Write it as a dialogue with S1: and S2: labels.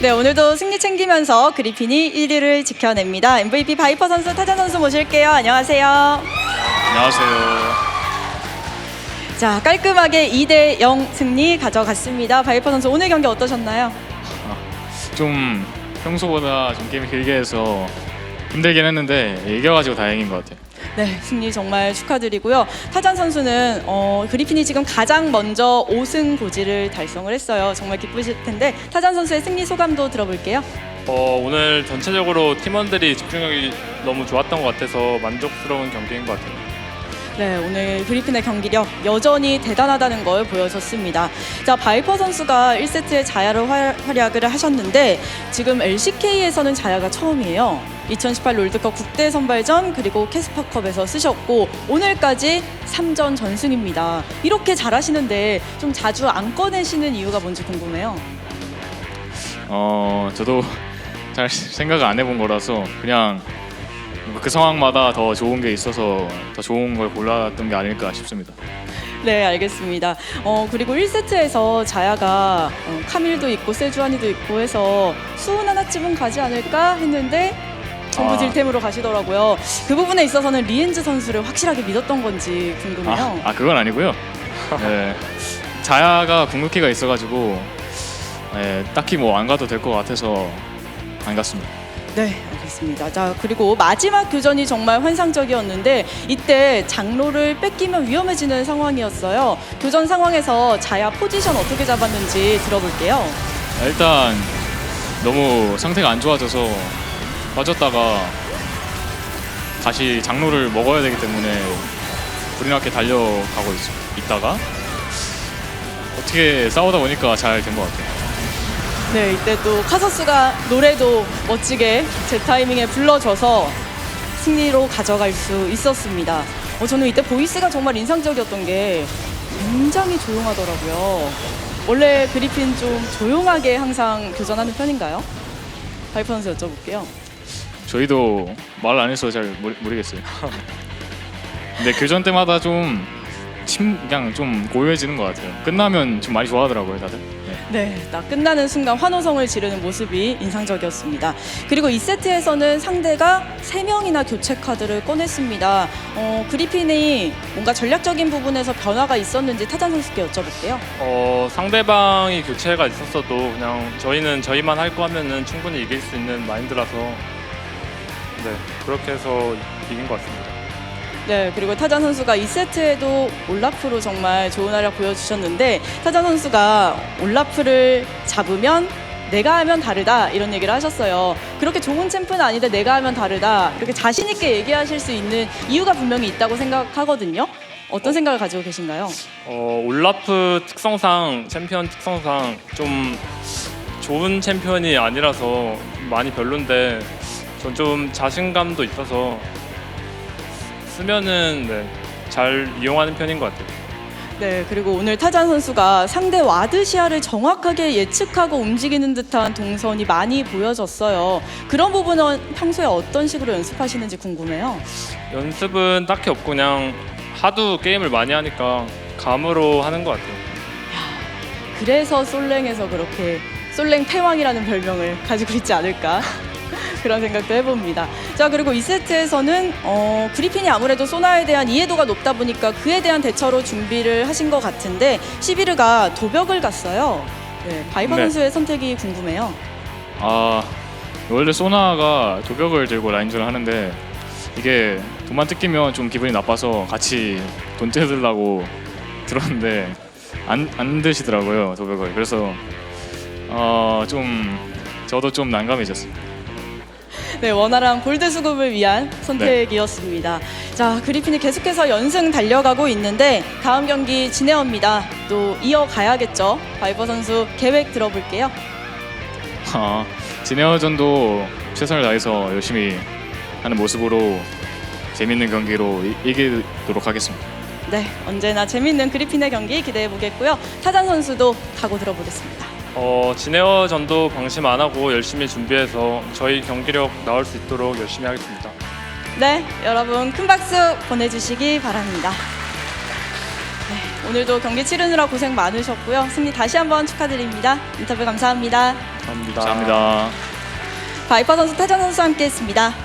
S1: 네, 오늘도 승리 챙기면서 그리핀이 1위를 지켜냅니다. MVP 바이퍼 선수, 타자 선수 모실게요. 안녕하세요.
S2: 안녕하세요.
S1: 자, 깔끔하게 2대 0 승리 가져갔습니다. 바이퍼 선수 오늘 경기 어떠셨나요?
S2: 좀 평소보다 좀 게임 길게 해서 힘들긴 했는데 이겨가지고 다행인 것 같아요.
S1: 네, 승리 정말 축하드리고요. 타잔 선수는 어, 그리핀이 지금 가장 먼저 5승 고지를 달성을 했어요. 정말 기쁘실 텐데 타잔 선수의 승리 소감도 들어볼게요.
S3: 어, 오늘 전체적으로 팀원들이 집중력이 너무 좋았던 것 같아서 만족스러운 경기인 것 같아요.
S1: 네, 오늘 그리핀의 경기력 여전히 대단하다는 걸 보여줬습니다. 자, 바이퍼 선수가 1세트에 자야로 활- 활약을 하셨는데 지금 LCK에서는 자야가 처음이에요. 2018 롤드컵 국대 선발전 그리고 캐스파컵에서 쓰셨고 오늘까지 3전 전승입니다. 이렇게 잘하시는데 좀 자주 안 꺼내시는 이유가 뭔지 궁금해요.
S2: 어 저도 잘 생각을 안 해본 거라서 그냥 그 상황마다 더 좋은 게 있어서 더 좋은 걸 골랐던 게 아닐까 싶습니다.
S1: 네, 알겠습니다. 어, 그리고 1세트에서 자야가 어, 카밀도 있고 세주안이도 있고 해서 수훈 하나쯤은 가지 않을까 했는데 전부
S2: 아.
S1: 딜템으로 가시더라고요. 그 부분에 있어서는 리엔즈 선수를 확실하게 믿었던 건지 궁금해요.
S2: 아, 아 그건 아니고요. 네, 자야가 궁극기가 있어가지고 네, 딱히 뭐 안 가도 될 것 같아서 안 갔습니다.
S1: 네, 알겠습니다. 자, 그리고 마지막 교전이 정말 환상적이었는데 이때 장로를 뺏기면 위험해지는 상황이었어요. 교전 상황에서 자야 포지션 어떻게 잡았는지 들어볼게요.
S2: 일단 너무 상태가 안 좋아져서 빠졌다가 다시 장로를 먹어야 되기 때문에 불이 나게 달려가고 있, 있다가 어떻게 싸우다 보니까 잘 된 것 같아요.
S1: 네, 이때 또 카서스가 노래도 멋지게 제 타이밍에 불러줘서 승리로 가져갈 수 있었습니다. 어, 저는 이때 보이스가 정말 인상적이었던 게 굉장히 조용하더라고요. 원래 그리핀 좀 조용하게 항상 교전하는 편인가요? 바이퍼 선수 여쭤볼게요.
S2: 저희도 말 안 해서 잘 모르, 모르겠어요. 근데 교전 때마다 좀 침, 그냥 좀 고요해지는 것 같아요. 끝나면 좀 많이 좋아하더라고요, 다들. 네.
S1: 네, 딱 끝나는 순간 환호성을 지르는 모습이 인상적이었습니다. 그리고 2세트에서는 상대가 3명이나 교체 카드를 꺼냈습니다. 어, 그리핀이 뭔가 전략적인 부분에서 변화가 있었는지 타잔 선수께 여쭤볼게요.
S3: 어, 상대방이 교체가 있었어도 그냥 저희는 저희만 할 거 하면은 충분히 이길 수 있는 마인드라서 네, 그렇게 해서 이긴 것 같습니다.
S1: 네, 그리고 타잔 선수가 2세트에도 올라프로 정말 좋은 활약 보여주셨는데 타잔 선수가 올라프를 잡으면 내가 하면 다르다 이런 얘기를 하셨어요. 그렇게 좋은 챔프는 아닌데 내가 하면 다르다 이렇게 자신 있게 얘기하실 수 있는 이유가 분명히 있다고 생각하거든요. 어떤 생각을 가지고 계신가요?
S3: 어, 올라프 특성상 챔피언 특성상 좀 좋은 챔피언이 아니라서 많이 별론데 전 좀 자신감도 있어서 쓰면은 네, 잘 이용하는 편인 것 같아요.
S1: 네, 그리고 오늘 타잔 선수가 상대 와드시아를 정확하게 예측하고 움직이는 듯한 동선이 많이 보여졌어요. 그런 부분은 평소에 어떤 식으로 연습하시는지 궁금해요.
S3: 연습은 딱히 없고 그냥 하도 게임을 많이 하니까 감으로 하는 것 같아요.
S1: 그래서 솔랭에서 그렇게 솔랭 패왕이라는 별명을 가지고 있지 않을까 그런 생각도 해봅니다. 자 그리고 2세트에서는 어, 그리핀이 아무래도 소나에 대한 이해도가 높다 보니까 그에 대한 대처로 준비를 하신 것 같은데 시비르가 도벽을 갔어요. 네, 바이퍼
S3: 네.
S1: 선수의 선택이 궁금해요.
S2: 아 원래 소나가 도벽을 들고 라인전을 하는데 이게 돈만 뜯기면 좀 기분이 나빠서 같이 돈 떼들라고 들었는데 안, 안 드시더라고요 도벽을 그래서 어, 좀 저도 좀 난감해졌어요
S1: 네, 원활한 골드 수급을 위한 선택이었습니다. 자, 그리핀이 계속해서 연승 달려가고 있는데 다음 경기 진에어입니다. 또 이어가야겠죠. 바이퍼 선수 계획 들어볼게요.
S2: 아, 진에어전도 최선을 다해서 열심히 하는 모습으로 재밌는 경기로 이, 이기도록 하겠습니다
S1: 네, 언제나 재밌는 그리핀의 경기 기대해 보겠고요. 타잔 선수도 각오 들어보겠습니다.
S3: 어, 진에어 전도 방심 안 하고 열심히 준비해서 저희 경기력 나올 수 있도록 열심히 하겠습니다.
S1: 네, 여러분 큰 박수 보내주시기 바랍니다. 네, 오늘도 경기 치르느라 고생 많으셨고요. 승리 다시 한번 축하드립니다. 인터뷰 감사합니다.
S3: 감사합니다.
S1: 바이퍼 선수, 태전 선수 함께했습니다.